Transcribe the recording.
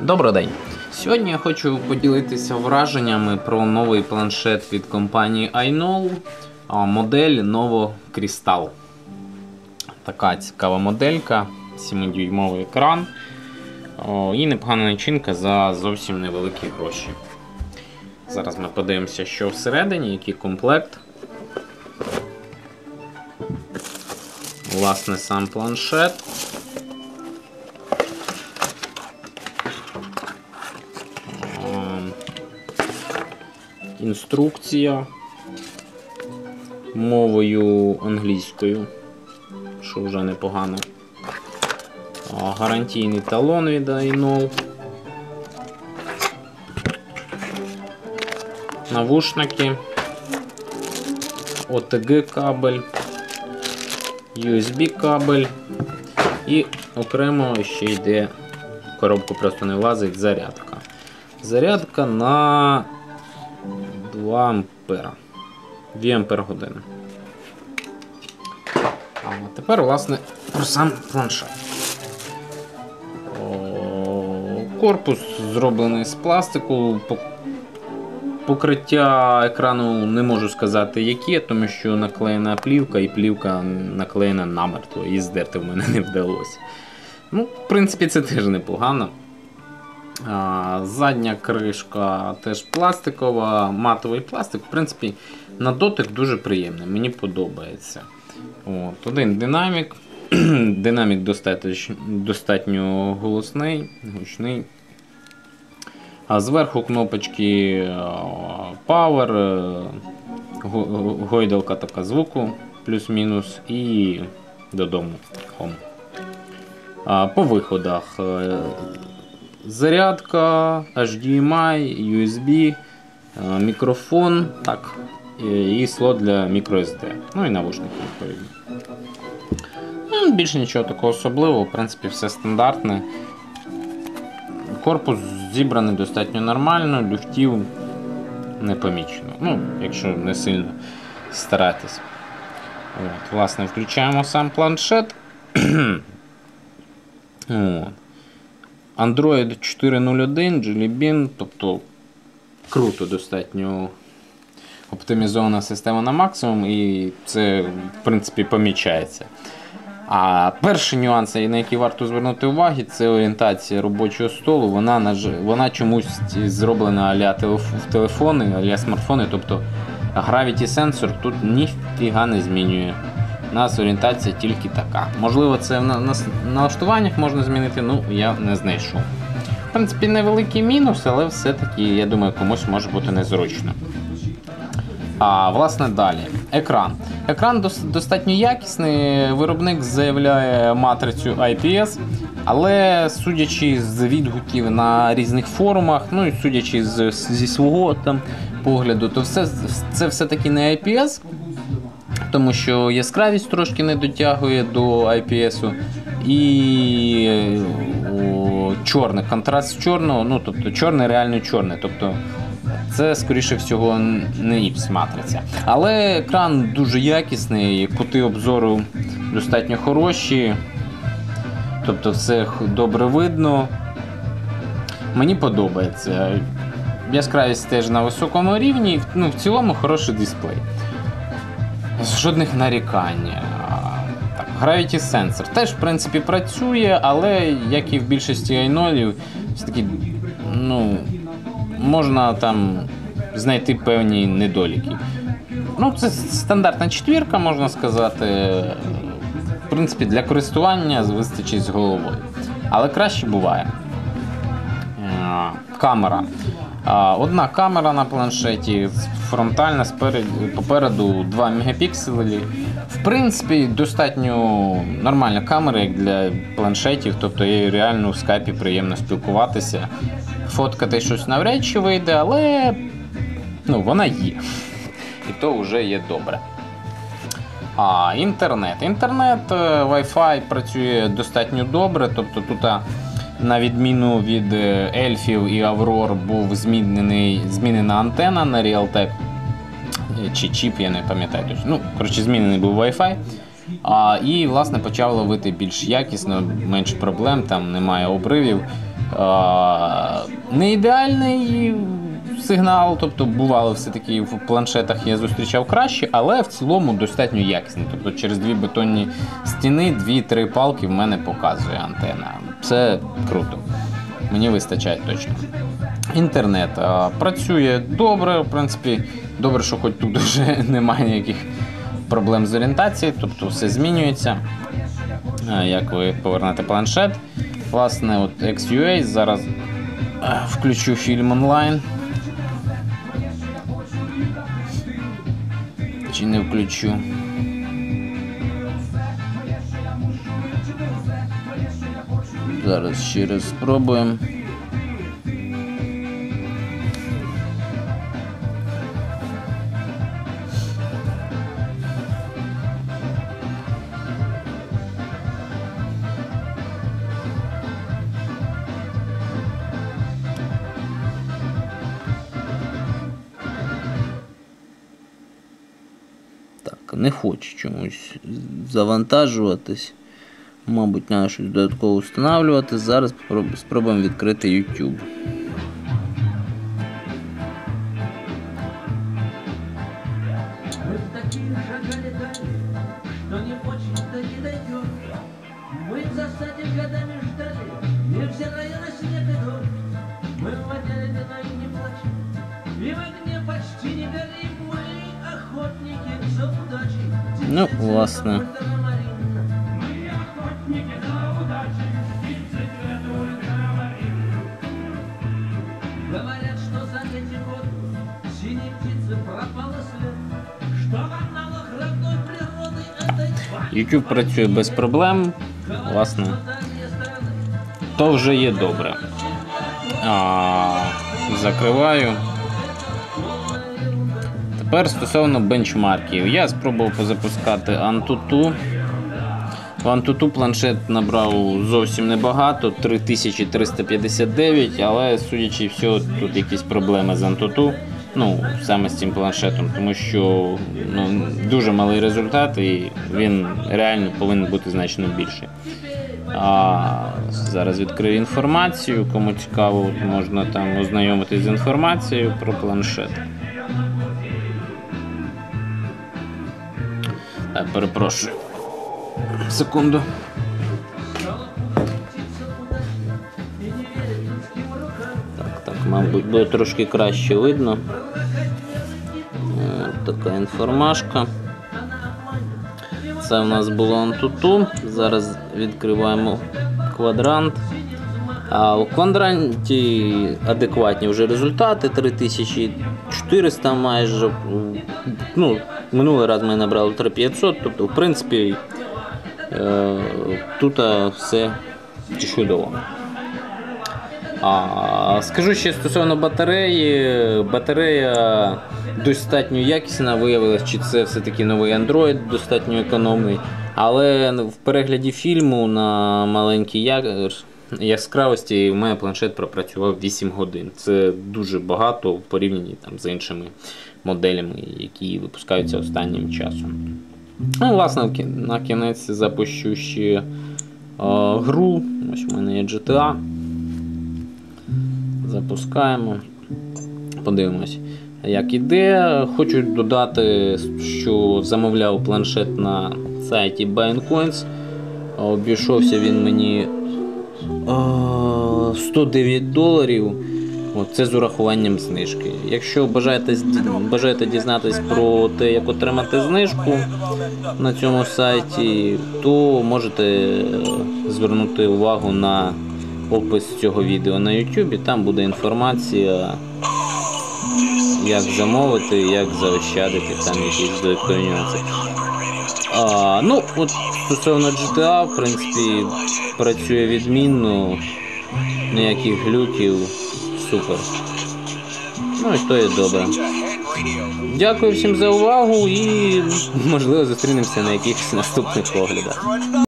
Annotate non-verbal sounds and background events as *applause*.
Добрий день! Сьогодні я хочу поділитися враженнями про новий планшет від компанії iKnow, модель Novo Crystal. Така цікава моделька, 7-дюймовий екран і непогана начинка за зовсім невеликі гроші. Зараз ми подивимося, що всередині, який комплект. Власне, сам планшет. Інструкція мовою англійською, що вже непогано. Гарантійний талон від iNow. Навушники, OTG кабель, USB кабель і окремо ще йде коробку просто не влазить зарядка. Зарядка на 2 ампера. 2 ампер години. А тепер, власне, про сам планшет. Корпус зроблений з пластику. Покриття екрану не можу сказати, яке, тому що наклеєна плівка і плівка наклеєна намертво, і здерти в мене *laughs* не вдалося. Ну, в принципі, це теж непогано. Задня кришка теж пластикова, матовий пластик. В принципі, на дотик дуже приємний, мені подобається. От, Один динамік. *clears throat* Динамік достатньо, достатньо голосний, гучний. А зверху кнопочки Power, е, гойдалка така звуку, плюс-мінус, і додому. По виходах е, зарядка, HDMI, USB, е, мікрофон, так, і- слот для microSD. Ну і навушники відповідно. Ну, Більше нічого такого особливого, в принципі, все стандартне. Корпус зібраний достатньо нормально, люфтів не помічено. Ну, якщо не сильно старатись. От, власне, включаємо сам планшет. *clears throat* От. Android 4.01, Jelly Bean, тобто круто достатньо оптимізована система на максимум, і це, в принципі, помічається. А перший нюанс, на який варто звернути увагу, це орієнтація робочого столу. Вона, вона чомусь зроблена аля телеф- телефони, аля смартфони. Тобто Gravity Sensor тут ніфіга не змінює. У нас орієнтація тільки така. Можливо, це с- налаштуваннях можна змінити, ну я не знайшов. В принципі, невеликий мінус, але все-таки, я думаю, комусь може бути незручно. А власне далі. Екран. Екран дос- достатньо якісний. Виробник заявляє матрицю IPS, але судячи з відгуків на різних форумах, ну і судячи з, зі свого там погляду, то все, це все-таки не IPS, тому що яскравість трошки не дотягує до IPS. І о, чорний контраст чорного, ну тобто чорний реально чорний. Тобто це, скоріше всього, не іпс матриця. Але екран дуже якісний, кути обзору достатньо хороші. Тобто все добре видно. Мені подобається. Яскравість теж на високому рівні. Ну, в цілому хороший дисплей. Жодних нарікань. Так, Gravity Sensor теж, в принципі, працює, але як і в більшості айнолів, все-таки, ну, можна там знайти певні недоліки. Ну, це стандартна четвірка, можна сказати. В принципі, для користування вистачить з головою. Але краще буває. Е, Камера. Одна камера на планшеті, фронтальна попереду 2 мегапікселі. В принципі, достатньо нормальна камера, як для планшетів, тобто її реально в скайпі приємно спілкуватися. Фоткати щось навряд чи вийде, але ну, вона є. І то вже є добре. А, інтернет. Інтернет, е, Wi-Fi працює достатньо добре. Тобто тут, на відміну від е, ельфів і Аврор, був змінений, змінена антена на Realtek. Е, Чи чіп, я не пам'ятаю. Ну, коротше, змінений був Wi-Fi. А, і, власне, почав ловити більш якісно, менше проблем, там немає обривів. А, не ідеальний сигнал, тобто бувало все-таки в планшетах я зустрічав краще, але в цілому достатньо якісний. Тобто через дві бетонні стіни, дві-три палки в мене показує антена. Це круто. Мені вистачає точно. Інтернет працює добре, в принципі, добре, що хоч тут *laughs* вже немає ніяких проблем з орієнтацією, тобто все змінюється. Як ви повернете планшет. Власне, от XUA зараз включу фільм онлайн. Чи не включу? Зараз ще раз спробуємо. Так, не хоче чомусь завантажуватись. Мабуть, треба щось додатково встановлювати. Зараз попроб- спробуємо відкрити YouTube. Мы такие шагали дальше, что не очень-то не дойдем. Мы в засаде годами ждали, невзирая на снег и дождь. Мы в воде вино и не плачем, и в огне почти не горим. Мы охотники за удачей. Ну, власне. Мы охотники за удачей, Говорят, что за эти годы синей птицы пропала след, что в аналах родной природы этой твари YouTube працює без проблем. Власне, дальние страны. то вже є добре. А, закриваю. Тепер стосовно бенчмарків. Я спробував позапускати Antutu. Antutu планшет набрав зовсім небагато, 3359, але судячи все, тут якісь проблеми з Antutu. Ну, саме з цим планшетом, тому що ну, дуже малий результат і він реально повинен бути значно більший. А, зараз відкрию інформацію. Кому цікаво, можна там ознайомитись з інформацією про планшет. Перепрошую. Секунду. Так, так, мабуть, буде трошки краще видно. От така інформашка. Це в нас було Antutu. Зараз відкриваємо квадрант. А у квадранті адекватні вже результати 3400 майже. Ну, минулий раз ми набрали 3500, тобто, в принципі, е, тут е, все чудово. А, скажу ще стосовно батареї. Батарея достатньо якісна, виявилось, чи це все-таки новий Android, достатньо економний. Але в перегляді фільму на маленькій я- яскравості у мене планшет пропрацював 8 годин. Це дуже багато в порівнянні там, з іншими моделями, які випускаються останнім часом. Ну, власне, на кінець запущу ще е, гру. Ось у мене є GTA. Запускаємо. Подивимось, як іде. Хочу додати, що замовляв планшет на сайті BuyingCoins. Обійшовся він мені е, 109 доларів. От, це з урахуванням знижки. Якщо бажаєте, бажаєте дізнатись про те, як отримати знижку на цьому сайті, то можете е, звернути увагу на опис цього відео на YouTube. Там буде інформація, як замовити, як заощадити, там якісь додаткові ну, от стосовно GTA, в принципі, працює відмінно, ніяких глюків, супер. Ну і то є добре. Дякую всім за увагу і можливо зустрінемося на якихось наступних оглядах.